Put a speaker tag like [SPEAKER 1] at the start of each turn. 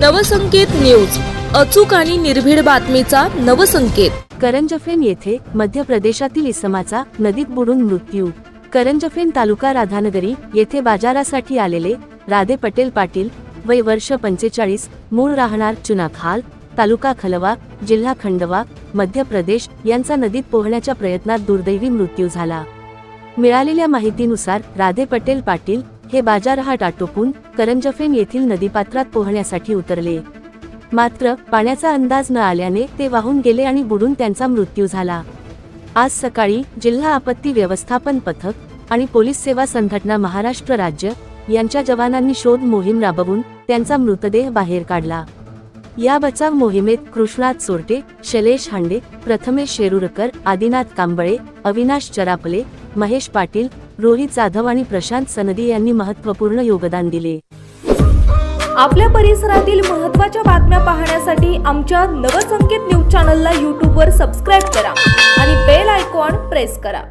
[SPEAKER 1] Navsanket news. अचूक आणि निर्भीड बातमीचा नवसंकेत.
[SPEAKER 2] करंजफेन येथे मध्य प्रदेशातील इसमाचा नदीत बुडून मृत्यू. करंजफेन तालुका राधानगरी येथे बाजारासाठी आलेले राधे पटेल पाटील वय वर्ष पंचेचाळीस मूळ राहणार चुनाखाल तालुका खलवा जिल्हा खंडवा मध्य प्रदेश यांचा नदीत पोहण्याच्या प्रयत्नात दुर्दैवी मृत्यू झाला. मिळालेल्या माहितीनुसार राधे पटेल पाटील हे बाजारहाट आटोपून करंजफेन येथील नदीपात्रात पोहण्यासाठी उतरले. मात्र पाण्याचा अंदाज न आल्याने ते वाहून गेले आणि बुडून त्यांचा मृत्यू झाला. आज सकाळी जिल्हा आपत्ती व्यवस्थापन पथक आणि पोलीस सेवा संघटना महाराष्ट्र राज्य यांच्या जवानांनी शोध मोहीम राबवून त्यांचा मृतदेह बाहेर काढला. या बचाव मोहिमेत कृष्णात सोरटे शैलेश हांडे प्रथमेश शेरुरकर आदिनाथ कांबळे अविनाश चरापले महेश पाटील रोहित जाधव आणि प्रशांत सनदी यांनी महत्त्वपूर्ण योगदान दिले.
[SPEAKER 3] आपल्या परिसरातील महत्त्वाच्या बातम्या पाहण्यासाठी आमच्या नवसंकेत न्यूज चॅनलला यूट्यूबवर सबस्क्राईब करा आणि बेल आयकॉन प्रेस करा.